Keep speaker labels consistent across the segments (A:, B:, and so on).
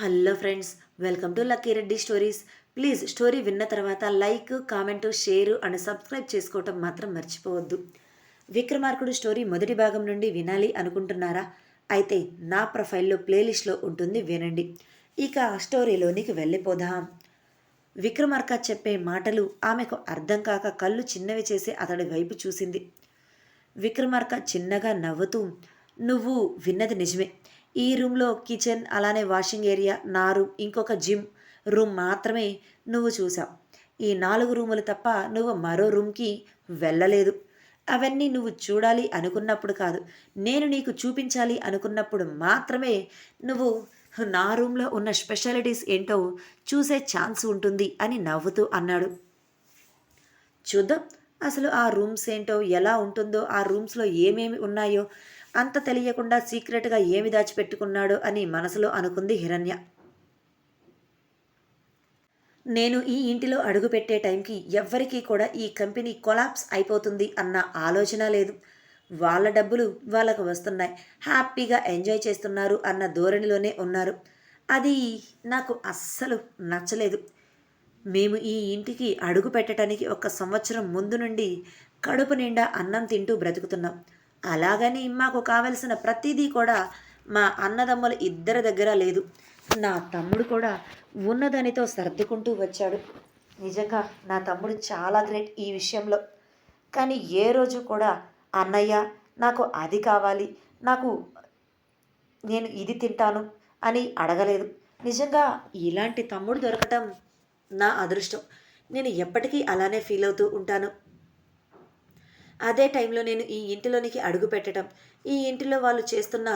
A: Hello friends welcome to Lucky Reddy stories. Please story విన్న తర్వాత like comment share and subscribe చేసుకోవటం మాత్రం మర్చిపోవద్దు. విక్రమార్కుడు స్టోరీ మొదటి భాగం నుండి వినాలి అనుకుంటున్నారా? అయితే నా ప్రొఫైల్లో ప్లేలిస్ట్లో ఉంటుంది వినండి. ఇక ఆ స్టోరీలోనికి వెళ్ళిపోదాం. విక్రమార్క చెప్పే మాటలు ఆమెకు అర్థం కాక కళ్ళు చిన్నవి చేసి అతడి వైపు చూసింది. విక్రమార్క చిన్నగా నవ్వుతూ నువ్వు విన్నది నిజమే. ఈ రూమ్లో కిచెన్ అలానే వాషింగ్ ఏరియా నా రూమ్ ఇంకొక జిమ్ రూమ్ మాత్రమే నువ్వు చూసావు. ఈ నాలుగు రూములు తప్ప నువ్వు మరో రూమ్కి వెళ్ళలేదు. అవన్నీ నువ్వు చూడాలి అనుకున్నప్పుడు కాదు నేను నీకు చూపించాలి అనుకున్నప్పుడు మాత్రమే నువ్వు నా రూమ్లో ఉన్న స్పెషాలిటీస్ ఏంటో చూసే ఛాన్స్ ఉంటుంది అని నవ్వుతూ అన్నాడు. చూద్దాం అసలు ఆ రూమ్స్ ఏంటో ఎలా ఉంటుందో ఆ రూమ్స్లో ఏమేమి ఉన్నాయో అంత తెలియకుండా సీక్రెట్గా ఏమి దాచిపెట్టుకున్నాడు అని మనసులో అనుకుంది హిరణ్య. నేను ఈ ఇంటిలో అడుగుపెట్టే టైంకి ఎవ్వరికీ కూడా ఈ కంపెనీ కొలాప్స్ అయిపోతుంది అన్న ఆలోచన లేదు. వాళ్ళ డబ్బులు వాళ్ళకు వస్తున్నాయి. హ్యాపీగా ఎంజాయ్ చేస్తున్నారు అన్న ధోరణిలోనే ఉన్నారు. అది నాకు అస్సలు నచ్చలేదు. మేము ఈ ఇంటికి అడుగు పెట్టడానికి ఒక సంవత్సరం ముందు నుండి కడుపు నిండా అన్నం తింటూ బ్రతుకుతున్నాం. అలాగని మాకు కావలసిన ప్రతిదీ కూడా మా అన్నదమ్ముల ఇద్దరి దగ్గర లేదు. నా తమ్ముడు కూడా ఉన్నదానితో సర్దుకుంటూ వచ్చాడు. నిజంగా నా తమ్ముడు చాలా గ్రేట్ ఈ విషయంలో. కానీ ఏ రోజు కూడా అన్నయ్య నాకు అది కావాలి నాకు నేను ఇది తింటాను అని అడగలేదు. నిజంగా ఇలాంటి తమ్ముడు దొరకటం నా అదృష్టం. నేను ఎప్పటికీ అలానే ఫీల్ అవుతూ ఉంటాను. అదే టైంలో నేను ఈ ఇంటిలోనికి అడుగు పెట్టడం. ఈ ఇంటిలో వాళ్ళు చేస్తున్న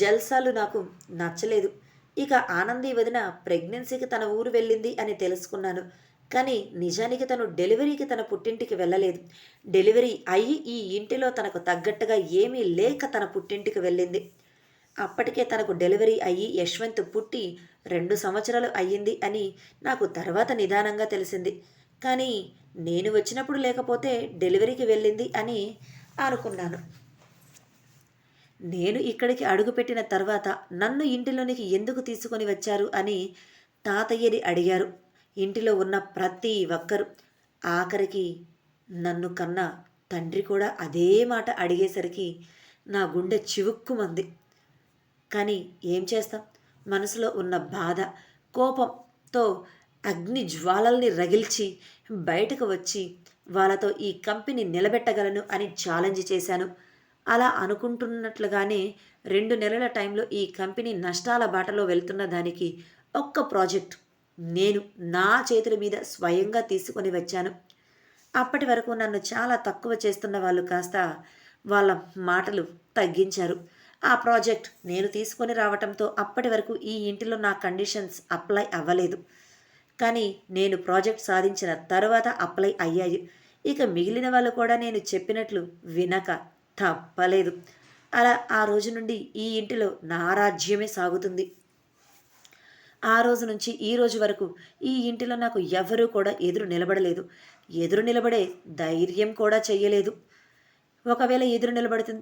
A: జల్సాలు నాకు నచ్చలేదు. ఇక ఆనంది వదిన ప్రెగ్నెన్సీకి తన ఊరు వెళ్ళింది అని తెలుసుకున్నాను. కానీ నిజానికి తను డెలివరీకి తన పుట్టింటికి వెళ్ళలేదు. డెలివరీ అయ్యి ఈ ఇంటిలో తనకు తగ్గట్టుగా ఏమీ లేక తన పుట్టింటికి వెళ్ళింది. అప్పటికే తనకు డెలివరీ అయ్యి యశ్వంత్ పుట్టి రెండు సంవత్సరాలు అయ్యింది అని నాకు తర్వాత నిదానంగా తెలిసింది. కానీ నేను వచ్చినప్పుడు లేకపోతే డెలివరీకి వెళ్ళింది అని అనుకున్నాను. నేను ఇక్కడికి అడుగుపెట్టిన తర్వాత నన్ను ఇంటిలోనికి ఎందుకు తీసుకొని వచ్చారు అని తాతయ్యని అడిగారు. ఇంటిలో ఉన్న ప్రతి ఒక్కరు ఆఖరికి నన్ను కన్నా తండ్రి కూడా అదే మాట అడిగేసరికి నా గుండె చివుక్కుమంది. కానీ ఏం చేస్తాం? మనసులో ఉన్న బాధ కోపంతో అగ్ని జ్వాలల్ని రగిల్చి బయటకు వచ్చి వాళ్ళతో ఈ కంపెనీ నిలబెట్టగలను అని ఛాలెంజ్ చేశాను. అలా అనుకుంటున్నట్లుగానే రెండు నెలల టైంలో ఈ కంపెనీ నష్టాల బాటలో వెళ్తున్న దానికి ఒక్క ప్రాజెక్ట్ నేను నా చేతుల మీద స్వయంగా తీసుకొని వచ్చాను. అప్పటి వరకు నన్ను చాలా తక్కువ చేస్తున్న వాళ్ళు కాస్త వాళ్ళ మాటలు తగ్గించారు. ఆ ప్రాజెక్ట్ నేను తీసుకొని రావటంతో అప్పటి వరకు ఈ ఇంటిలో నా కండిషన్స్ అప్లై అవ్వలేదు. కానీ నేను ప్రాజెక్ట్ సాధించిన తర్వాత అప్లై అయ్యాయి. ఇక మిగిలిన వాళ్ళు కూడా నేను చెప్పినట్లు వినక తప్పలేదు. అలా ఆ రోజు నుండి ఈ ఇంటిలో నా రాజ్యమే సాగుతుంది. ఆ రోజు నుంచి ఈ రోజు వరకు ఈ ఇంటిలో నాకు ఎవరూ కూడా ఎదురు నిలబడలేదు. ఎదురు నిలబడే ధైర్యం కూడా చెయ్యలేదు ఒకవేళ ఎదురు నిలబడుతు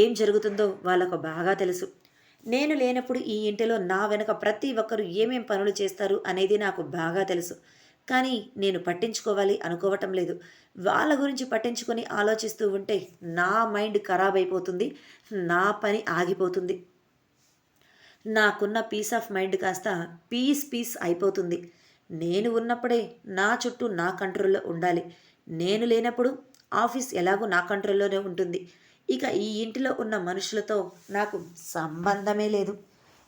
A: ఏం జరుగుతుందో వాళ్ళకు బాగా తెలుసు. నేను లేనప్పుడు ఈ ఇంటిలో నా వెనుక ప్రతి ఒక్కరు ఏమేం పనులు చేస్తారు అనేది నాకు బాగా తెలుసు. కానీ నేను పట్టించుకోవాలి అనుకోవటం లేదు. వాళ్ళ గురించి పట్టించుకొని ఆలోచిస్తూ ఉంటే నా మైండ్ ఖరాబ్ అయిపోతుంది. నా పని ఆగిపోతుంది. నాకున్న పీస్ ఆఫ్ మైండ్ కాస్త పీస్ పీస్ అయిపోతుంది. నేను ఉన్నప్పుడే నా చుట్టూ నా కంట్రోల్లో ఉండాలి. నేను లేనప్పుడు ఆఫీస్ ఎలాగో నా కంట్రోల్లోనే ఉంటుంది. ఇక ఈ ఇంటిలో ఉన్న మనుషులతో నాకు సంబంధమే లేదు.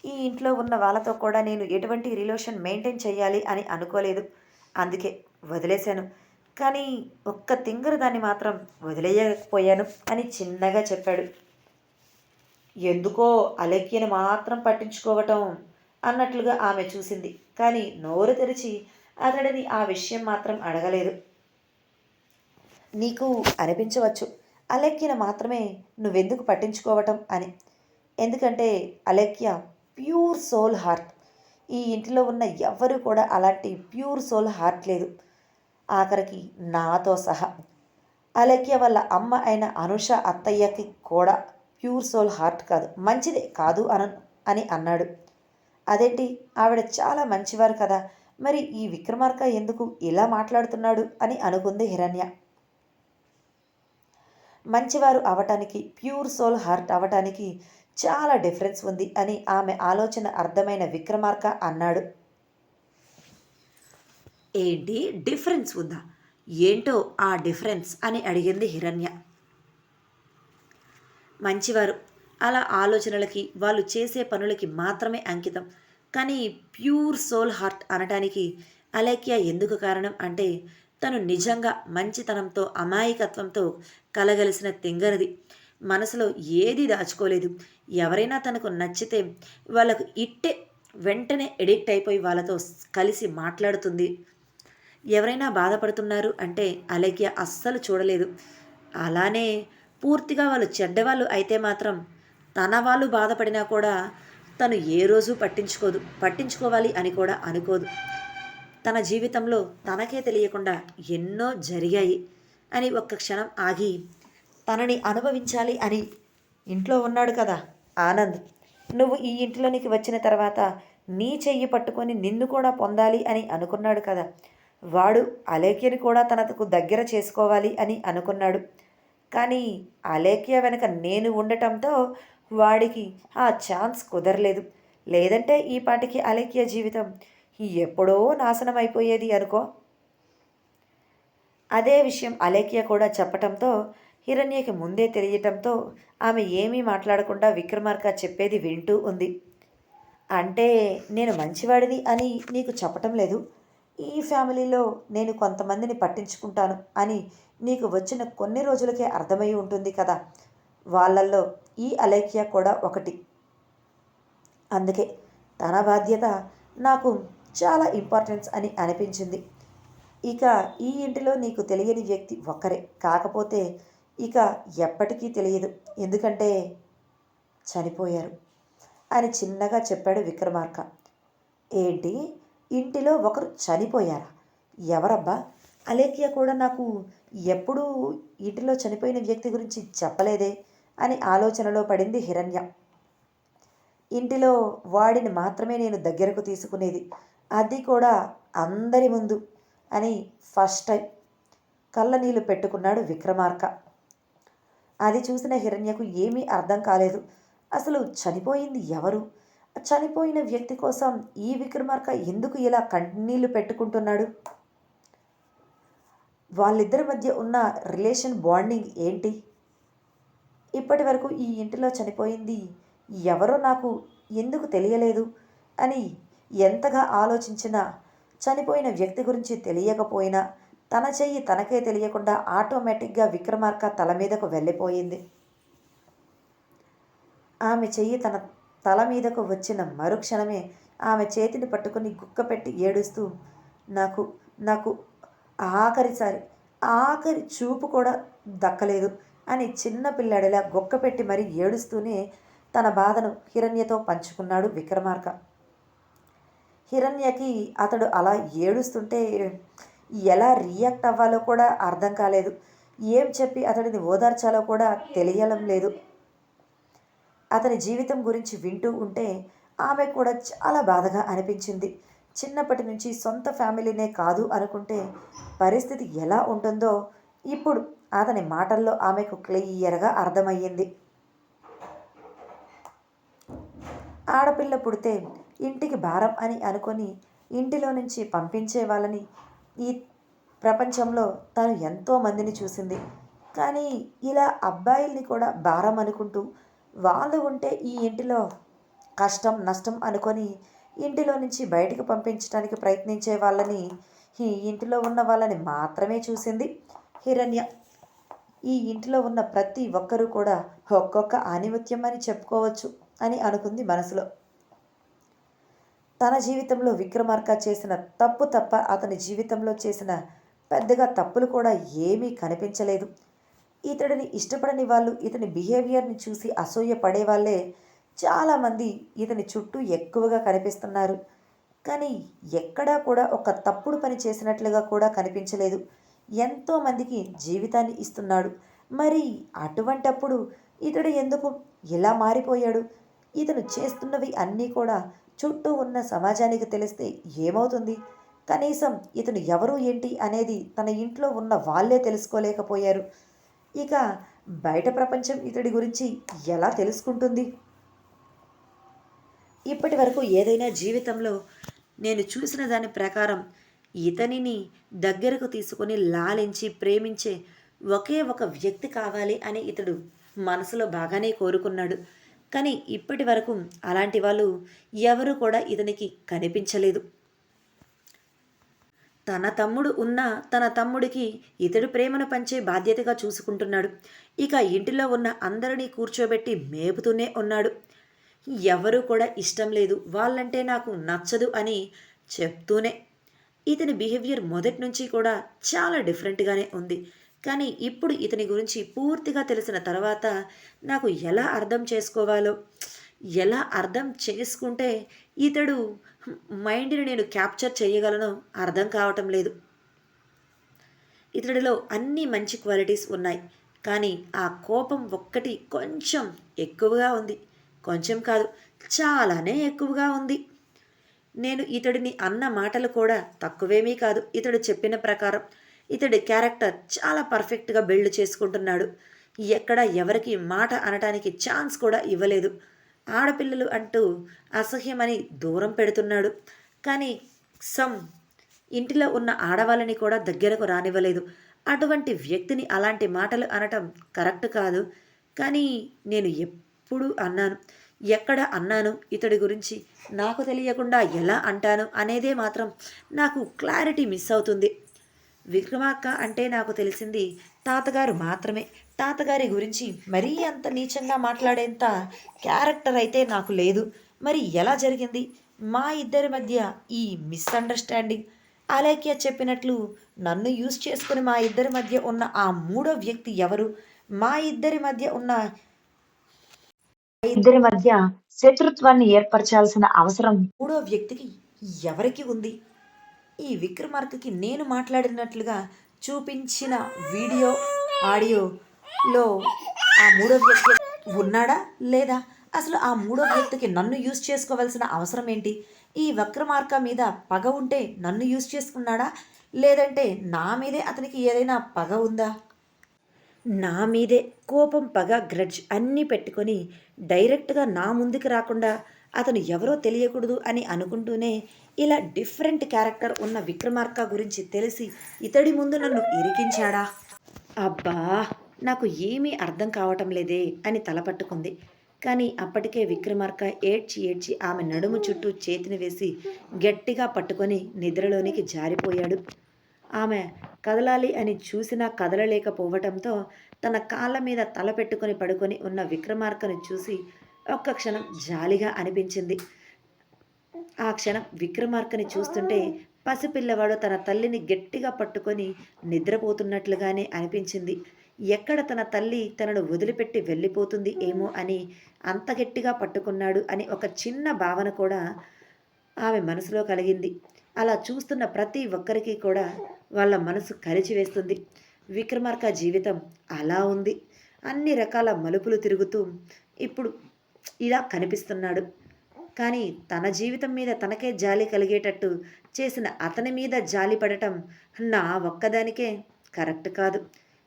A: ఈ ఇంట్లో ఉన్న వాళ్ళతో కూడా నేను ఎటువంటి రిలేషన్ మెయింటైన్ చేయాలి అని అనుకోలేదు. అందుకే వదిలేశాను. కానీ ఒక్క తింగరు దాన్ని మాత్రం వదిలేయకపోయాను అని చిన్నగా చెప్పాడు. ఎందుకో అలెక్యను మాత్రం పట్టించుకోవటం అన్నట్లుగా ఆమె చూసింది. కానీ నోరు తెరిచి అతడిని ఆ విషయం మాత్రం అడగలేదు. నీకు అనిపించవచ్చు. అలెక్యను మాత్రమే నువ్వెందుకు పట్టించుకోవటం అని. ఎందుకంటే అలెక్య ప్యూర్ సోల్ హార్ట్. ఈ ఇంటిలో ఉన్న ఎవ్వరూ కూడా అలాంటి ప్యూర్ సోల్ హార్ట్ లేదు. ఆఖరికి నాతో సహా. అలెక్య వాళ్ళ అమ్మ అయిన అనుష అత్తయ్యకి కూడా ప్యూర్ సోల్ హార్ట్ కాదు. మంచిదే కాదు అన అని అన్నాడు. అదేంటి? ఆవిడ చాలా మంచివారు కదా. మరి ఈ విక్రమార్క ఎందుకు ఇలా మాట్లాడుతున్నాడు అని అనుకుంది హిరణ్య. మంచివారు అవటానికి ప్యూర్ సోల్ హార్ట్ అవటానికి చాలా డిఫరెన్స్ ఉంది అని ఆమె ఆలోచన అర్థమైన విక్రమార్క అన్నాడు. ఏంటి? డిఫరెన్స్ ఉందా? ఏంటో ఆ డిఫరెన్స్ అని అడిగింది హిరణ్య. మంచివారు అలా ఆలోచనలకి వాళ్ళు చేసే పనులకి మాత్రమే అంకితం. కానీ ప్యూర్ సోల్ హార్ట్ అనటానికి అలేఖ్య ఎందుకు కారణం అంటే తను నిజంగా మంచితనంతో అమాయకత్వంతో కలగలిసిన తింగరది. మనసులో ఏది దాచుకోలేదు. ఎవరైనా తనకు నచ్చితే వాళ్ళకు ఇట్టే వెంటనే ఎడిక్ట్ అయిపోయి వాళ్ళతో కలిసి మాట్లాడుతుంది. ఎవరైనా బాధపడుతున్నారు అంటే అలెగ్య అస్సలు చూడలేదు. అలానే పూర్తిగా వాళ్ళు చెడ్డవాళ్ళు అయితే మాత్రం తన వాళ్ళు బాధపడినా కూడా తను ఏ రోజు పట్టించుకోదు. పట్టించుకోవాలి అని కూడా అనుకోదు. తన జీవితంలో తనకే తెలియకుండా ఎన్నో జరిగాయి అని ఒక్క క్షణం ఆగి తనని అనుభవించాలి అని ఇంట్లో ఉన్నాడు కదా ఆనంద్. నువ్వు ఈ ఇంట్లోనికి వచ్చిన తర్వాత నీ చెయ్యి పట్టుకొని నిన్ను కూడా పొందాలి అని అనుకున్నాడు కదా. వాడు అలేఖ్యని కూడా తనకు దగ్గర చేసుకోవాలి అని అనుకున్నాడు. కానీ అలేఖ్య వెనక నేను ఉండటంతో వాడికి ఆ ఛాన్స్ కుదరలేదు. లేదంటే ఈ పాటికి అలేఖ్య జీవితం ఎప్పుడో నాశనం అయిపోయేది అనుకో. అదే విషయం అలేఖ్య కూడా చెప్పటంతో హిరణ్యకి ముందే తెలియటంతో ఆమె ఏమీ మాట్లాడకుండా విక్రమార్క చెప్పేది వింటూ ఉంది. అంటే నేను మంచివాడిని అని నీకు చెప్పటం లేదు. ఈ ఫ్యామిలీలో నేను కొంతమందిని పట్టించుకుంటాను అని నీకు వచ్చిన కొన్ని రోజులకే అర్థమై ఉంటుంది కదా. వాళ్ళల్లో ఈ అలేఖ్య కూడా ఒకటి. అందుకే తన బాధ్యత నాకు చాలా ఇంపార్టెన్స్ అని అనిపించింది. ఇక ఈ ఇంటిలో నీకు తెలియని వ్యక్తి ఒక్కరే. కాకపోతే ఇక ఎప్పటికీ తెలియదు. ఎందుకంటే చనిపోయారు అని చిన్నగా చెప్పాడు విక్రమార్క. ఏంటి? ఇంటిలో ఒకరు చనిపోయారా? ఎవరబ్బా? అలేఖ్య కూడా నాకు ఎప్పుడూ ఇంటిలో చనిపోయిన వ్యక్తి గురించి చెప్పలేదే అని ఆలోచనలో పడింది హిరణ్య. ఇంటిలో వాడిని మాత్రమే నేను దగ్గరకు తీసుకునేది అది కూడా అందరి ముందు అని ఫస్ట్ టైం కళ్ళ నీళ్ళు పెట్టుకున్నాడు విక్రమార్క. అది చూసిన హిరణ్యకు ఏమీ అర్థం కాలేదు. అసలు చనిపోయింది ఎవరు? చనిపోయిన వ్యక్తి కోసం ఈ విక్రమార్క ఎందుకు ఇలా కన్నీళ్ళు పెట్టుకుంటున్నాడు? వాళ్ళిద్దరి మధ్య ఉన్న రిలేషన్ బాండింగ్ ఏంటి? ఇప్పటి వరకు ఈ ఇంటిలో చనిపోయింది ఎవరో నాకు ఎందుకు తెలియలేదు అని ఎంతగా ఆలోచించినా చనిపోయిన వ్యక్తి గురించి తెలియకపోయినా తన చెయ్యి తనకే తెలియకుండా ఆటోమేటిక్గా విక్రమార్క తల మీదకు వెళ్ళిపోయింది. ఆమె చెయ్యి తన తల మీదకు వచ్చిన మరుక్షణమే ఆమె చేతిని పట్టుకుని గుక్కపెట్టి ఏడుస్తూ నాకు నాకు ఆఖరిసారి ఆఖరి చూపు కూడా దక్కలేదు అని చిన్న పిల్లాడిలా గొక్కపెట్టి మరీ ఏడుస్తూనే తన బాధను హిరణ్యతో పంచుకున్నాడు విక్రమార్క. హిరణ్యకి అతడు అలా ఏడుస్తుంటే ఎలా రియాక్ట్ అవ్వాలో కూడా అర్థం కాలేదు. ఏం చెప్పి అతడిని ఓదార్చాలో కూడా తెలియడం లేదు. అతని జీవితం గురించి వింటూ ఉంటే ఆమె కూడా చాలా బాధగా అనిపించింది. చిన్నప్పటి నుంచి సొంత ఫ్యామిలీనే కాదు అనుకుంటే పరిస్థితి ఎలా ఉంటుందో ఇప్పుడు అతని మాటల్లో ఆమెకు క్లియర్గా అర్థమయ్యింది. ఆడపిల్ల పుడితే ఇంటికి భారం అని అనుకొని ఇంటిలో నుంచి పంపించే వాళ్ళని ఈ ప్రపంచంలో తను ఎంతో మందిని చూసింది. కానీ ఇలా అబ్బాయిల్ని కూడా భారం అనుకుంటూ వాళ్ళు ఉంటే ఈ ఇంటిలో కష్టం నష్టం అనుకొని ఇంటిలో నుంచి బయటకు పంపించడానికి ప్రయత్నించే వాళ్ళని ఈ ఇంటిలో ఉన్న వాళ్ళని మాత్రమే చూసింది హిరణ్య. ఈ ఇంటిలో ఉన్న ప్రతి ఒక్కరూ కూడా ఒక్కొక్క ఆనిమత్యం అని చెప్పుకోవచ్చు అని అనుకుంది మనసులో. తన జీవితంలో విక్రమార్క చేసిన తప్పు తప్ప అతని జీవితంలో చేసిన పెద్దగా తప్పులు కూడా ఏమీ కనిపించలేదు. ఇతడిని ఇష్టపడని వాళ్ళు ఇతని బిహేవియర్ని చూసి అసూయ వాళ్ళే చాలామంది ఇతని చుట్టూ ఎక్కువగా కనిపిస్తున్నారు. కానీ ఎక్కడా కూడా ఒక తప్పుడు పని చేసినట్లుగా కూడా కనిపించలేదు. ఎంతోమందికి జీవితాన్ని ఇస్తున్నాడు. మరి అటువంటప్పుడు ఇతడు ఎందుకు ఇలా మారిపోయాడు? ఇతను చేస్తున్నవి అన్నీ కూడా చుట్టూ ఉన్న సమాజానికి తెలిస్తే ఏమవుతుంది? కనీసం ఇతను ఎవరు ఏంటి అనేది తన ఇంట్లో ఉన్న వాళ్ళే తెలుసుకోలేకపోయారు. ఇక బయట ప్రపంచం ఇతడి గురించి ఎలా తెలుసుకుంటుంది? ఇప్పటి వరకు ఏదైనా జీవితంలో నేను చూసిన దాని ప్రకారం ఇతనిని దగ్గరకు తీసుకొని లాలించి ప్రేమించే ఒకే ఒక వ్యక్తి కావాలి అని ఇతడు మనసులో బాగానే కోరుకున్నాడు. కానీ ఇప్పటి వరకు అలాంటి వాళ్ళు ఎవరు కూడా ఇతనికి కనిపించలేదు. తన తమ్ముడు ఉన్న తన తమ్ముడికి ఇతడు ప్రేమను పంచే బాధ్యతగా చూసుకుంటున్నాడు. ఇక ఇంటిలో ఉన్న అందరినీ కూర్చోబెట్టి మేపుతూనే ఉన్నాడు. ఎవరు కూడా ఇష్టం లేదు వాళ్ళంటే నాకు నచ్చదు అని చెప్తూనే. ఇతని బిహేవియర్ మొదటి నుంచి కూడా చాలా డిఫరెంట్గానే ఉంది. కానీ ఇప్పుడు ఇతని గురించి పూర్తిగా తెలిసిన తర్వాత నాకు ఎలా అర్థం చేసుకోవాలో ఎలా అర్థం చేసుకుంటే ఇతడు మైండ్ని నేను క్యాప్చర్ చేయగలను అర్థం కావటం లేదు. ఇతడిలో అన్ని మంచి క్వాలిటీస్ ఉన్నాయి కానీ ఆ కోపం ఒక్కటి కొంచెం ఎక్కువగా ఉంది. కొంచెం కాదు చాలానే ఎక్కువగా ఉంది. నేను ఇతడిని అన్న మాటలు కూడా తక్కువేమీ కాదు. ఇతడు చెప్పిన ప్రకారం ఇతడి క్యారెక్టర్ చాలా పర్ఫెక్ట్గా బిల్డ్ చేసుకుంటున్నాడు. ఎక్కడ ఎవరికి మాట అనటానికి ఛాన్స్ కూడా ఇవ్వలేదు. ఆడపిల్లలు అంటూ అసహ్యమని దూరం పెడుతున్నాడు. కానీ సమ్ ఇంటిలో ఉన్న ఆడవాళ్ళని కూడా దగ్గరకు రానివ్వలేదు. అటువంటి వ్యక్తిని అలాంటి మాటలు అనటం కరెక్ట్ కాదు. కానీ నేను ఎప్పుడు అన్నాను ఎక్కడ అన్నాను ఇతడి గురించి నాకు తెలియకుండా ఎలా అంటాను అనేదే మాత్రం నాకు క్లారిటీ మిస్ అవుతుంది. విక్రమార్క అంటే నాకు తెలిసింది తాతగారు మాత్రమే. తాతగారి గురించి మరీ అంత నీచంగా మాట్లాడేంత క్యారెక్టర్ అయితే నాకు లేదు. మరి ఎలా జరిగింది? మా ఇద్దరి మధ్య ఈ మిస్అండర్స్టాండింగ్. అలేఖ్య చెప్పినట్లు నన్ను యూజ్ చేసుకుని మా ఇద్దరి మధ్య ఉన్న ఆ మూడో వ్యక్తి ఎవరు? మా ఇద్దరి మధ్య ఉన్న ఇద్దరి మధ్య శత్రుత్వాన్ని ఏర్పరచాల్సిన అవసరం మూడో వ్యక్తికి ఎవరికి ఉంది? ఈ విక్రమార్కకి నేను మాట్లాడినట్లుగా చూపించిన వీడియో ఆడియోలో ఆ మూడో వ్యక్తి ఉన్నాడా లేదా? అసలు ఆ మూడో వ్యక్తికి నన్ను యూజ్ చేసుకోవాల్సిన అవసరం ఏంటి? ఈ వక్రమార్క మీద పగ ఉంటే నన్ను యూజ్ చేసుకున్నాడా? లేదంటే నా మీదే అతనికి ఏదైనా పగ ఉందా? నా మీదే కోపం పగ గ్రడ్జ్ అన్నీ పెట్టుకొని డైరెక్ట్గా నా ముందుకు రాకుండా అతను ఎవరో తెలియకూడదు అని అనుకుంటూనే ఇలా డిఫరెంట్ క్యారెక్టర్ ఉన్న విక్రమార్క గురించి తెలిసి ఇతడి ముందు నన్ను ఇరికించాడా? అబ్బా నాకు ఏమీ అర్థం కావటం లేదే అని తలపట్టుకుంది కానీ అప్పటికే విక్రమార్క ఏడ్చి ఏడ్చి ఆమె నడుము చుట్టూ చేతిని వేసి గట్టిగా పట్టుకొని నిద్రలోనికి జారిపోయాడు. ఆమె కదలాలి అని చూసినా కదలలేకపోవటంతో తన కాళ్ళ మీద తల పెట్టుకొని పడుకొని ఉన్న విక్రమార్కను చూసి ఒక్క క్షణం జాలిగా అనిపించింది. ఆ క్షణం విక్రమార్కని చూస్తుంటే పసిపిల్లవాడు తన తల్లిని గట్టిగా పట్టుకొని నిద్రపోతున్నట్లుగానే అనిపించింది. ఎక్కడ తన తల్లి తనను వదిలిపెట్టి వెళ్ళిపోతుంది ఏమో అని అంత గట్టిగా పట్టుకున్నాడు అని ఒక చిన్న భావన కూడా ఆమె మనసులో కలిగింది. అలా చూస్తున్న ప్రతి ఒక్కరికి కూడా వాళ్ళ మనసు కలిచివేస్తుంది విక్రమార్క జీవితం అలా ఉంది. అన్ని రకాల మలుపులు తిరుగుతూ ఇప్పుడు ఇలా కనిపిస్తున్నాడు. కానీ తన జీవితం మీద తనకే జాలి కలిగేటట్టు చేసిన అతని మీద జాలి పడటం నా ఒక్కదానికే కరెక్ట్ కాదు.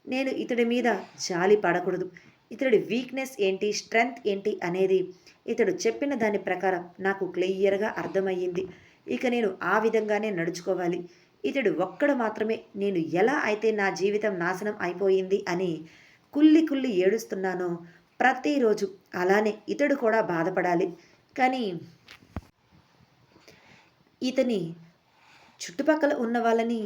A: నేను ఇతడి మీద జాలి పడకూడదు. ఇతడి వీక్నెస్ ఏంటి స్ట్రెంగ్త్ ఏంటి అనేది ఇతడు చెప్పిన దాని ప్రకారం నాకు క్లియర్గా అర్థమయ్యింది. ఇక నేను ఆ విధంగానే నడుచుకోవాలి. ఇతడు ఒక్కడు మాత్రమే నేను ఎలా అయితే నా జీవితం నాశనం అయిపోయింది అని కుల్లి కుల్లి ఏడుస్తున్నానో ప్రతిరోజు అలానే ఇతడు కూడా బాధపడాలి. కానీ ఇతని చుట్టుపక్కల ఉన్న వాళ్ళని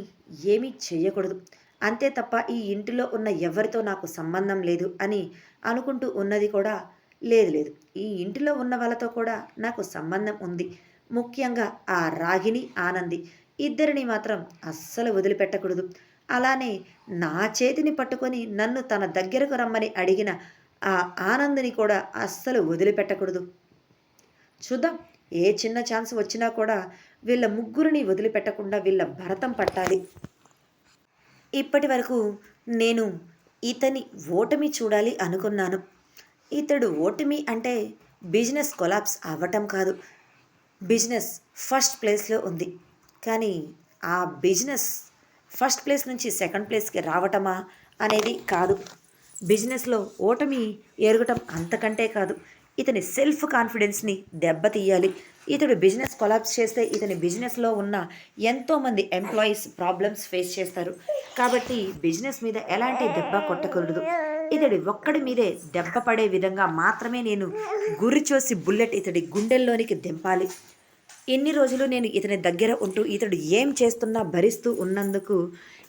A: ఏమీ చేయకూడదు. అంతే తప్ప ఈ ఇంటిలో ఉన్న ఎవరితో నాకు సంబంధం లేదు అని అనుకుంటూ ఉన్నది కూడా లేదు లేదు. ఈ ఇంటిలో ఉన్న వాళ్ళతో కూడా నాకు సంబంధం ఉంది. ముఖ్యంగా ఆ రాగిని ఆనంది. ఇద్దరిని మాత్రం అస్సలు వదిలిపెట్టకూడదు. అలానే నా చేతిని పట్టుకొని నన్ను తన దగ్గరకు రమ్మని అడిగిన ఆ ఆనందిని కూడా అస్సలు వదిలిపెట్టకూడదు. చూద్దాం ఏ చిన్న ఛాన్స్ వచ్చినా కూడా వీళ్ళ ముగ్గురిని వదిలిపెట్టకుండా వీళ్ళ భరతం పట్టాలి. ఇప్పటి వరకు నేను ఇతని ఓటమి చూడాలి అనుకున్నాను. ఇతడు ఓటమి అంటే బిజినెస్ కొలాప్స్ అవ్వటం కాదు. బిజినెస్ ఫస్ట్ ప్లేస్లో ఉంది. కానీ ఆ బిజినెస్ ఫస్ట్ ప్లేస్ నుంచి సెకండ్ ప్లేస్కి రావటమా అనేది కాదు. బిజినెస్లో ఓటమి ఎరగటం అంతకంటే కాదు. ఇతని సెల్ఫ్ కాన్ఫిడెన్స్ని దెబ్బతీయాలి. ఇతడు బిజినెస్ కొలాప్స్ చేస్తే ఇతని బిజినెస్లో ఉన్న ఎంతోమంది ఎంప్లాయీస్ ప్రాబ్లమ్స్ ఫేస్ చేస్తారు. కాబట్టి బిజినెస్ మీద ఎలాంటి దెబ్బ కొట్టకూడదు. ఇతడి ఒక్కడి మీదే దెబ్బ పడే విధంగా మాత్రమే నేను గురి చూసి బుల్లెట్ ఇతడి గుండెల్లోనికి దింపాలి. ఎన్ని రోజులు నేను ఇతని దగ్గర ఉంటూ ఇతడు ఏం చేస్తున్నా భరిస్తూ ఉన్నందుకు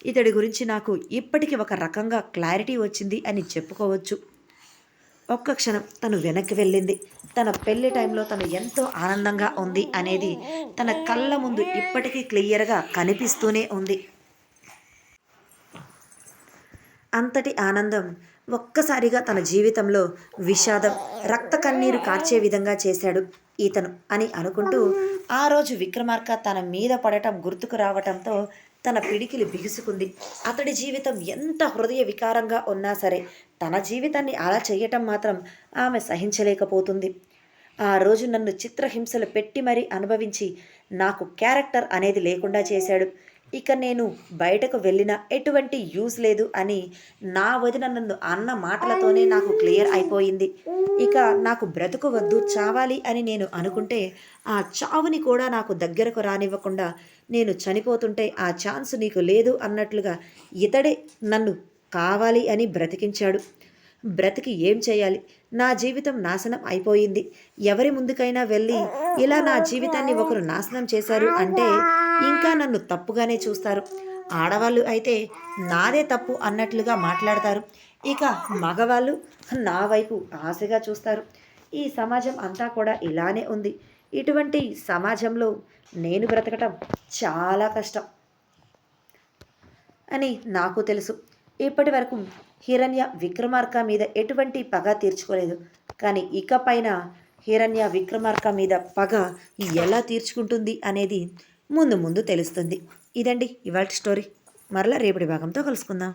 A: ఇతడి గురించి నాకు ఇప్పటికీ ఒక రకంగా క్లారిటీ వచ్చింది అని చెప్పుకోవచ్చు. ఒక్క క్షణం తను వెనక్కి వెళ్ళింది. తన పెళ్ళి టైంలో తను ఎంతో ఆనందంగా ఉంది అనేది తన కళ్ళ ముందు ఇప్పటికీ క్లియర్గా కనిపిస్తూనే ఉంది. అంతటి ఆనందం ఒక్కసారిగా తన జీవితంలో విషాదం రక్త కన్నీరు కార్చే విధంగా చేశాడు. ఈతను అని అనుకుంటూ ఆ రోజు విక్రమార్క తన మీద పడటం గుర్తుకు రావటంతో తన పిడికిలి బిగుసుకుంది. అతడి జీవితం ఎంత హృదయ వికారంగా ఉన్నా సరే తన జీవితాన్ని అలా చేయటం మాత్రం ఆమె సహించలేకపోతుంది. ఆ రోజు నన్ను చిత్రహింసలు పెట్టి మరీ అనుభవించి నాకు క్యారెక్టర్ అనేది లేకుండా చేశాడు. ఇక నేను బయటకు వెళ్ళిన ఎటువంటి యూజ్ లేదు అని నా వదిన నన్ను అన్న మాటలతోనే నాకు క్లియర్ అయిపోయింది. ఇక నాకు బ్రతుకు వద్దు చావాలి అని నేను అనుకుంటే ఆ చావుని కూడా నాకు దగ్గరకు రానివ్వకుండా నేను చనిపోతుంటే ఆ ఛాన్స్ నీకు లేదు అన్నట్లుగా ఇతడే నన్ను కావాలి అని బ్రతికించాడు. బ్రతికి ఏం చేయాలి? నా జీవితం నాశనం అయిపోయింది. ఎవరి ముందుకైనా వెళ్ళి ఇలా నా జీవితాన్ని ఒకరు నాశనం చేశారు అంటే ఇంకా నన్ను తప్పుగానే చూస్తారు. ఆడవాళ్ళు అయితే నాదే తప్పు అన్నట్లుగా మాట్లాడతారు. ఇక మగవాళ్ళు నా వైపు ఆశగా చూస్తారు. ఈ సమాజం అంతా కూడా ఇలానే ఉంది. ఇటువంటి సమాజంలో నేను బ్రతకటం చాలా కష్టం అని నాకు తెలుసు. ఇప్పటి వరకు హిరణ్య విక్రమార్క మీద ఎటువంటి పగ తీర్చుకోలేదు. కానీ ఇకపైన హిరణ్య విక్రమార్క మీద పగ ఎలా తీర్చుకుంటుంది అనేది ముందు ముందు తెలుస్తుంది. ఇదండి ఇవాళ స్టోరీ. మరలా రేపటి భాగంతో కలుసుకుందాం.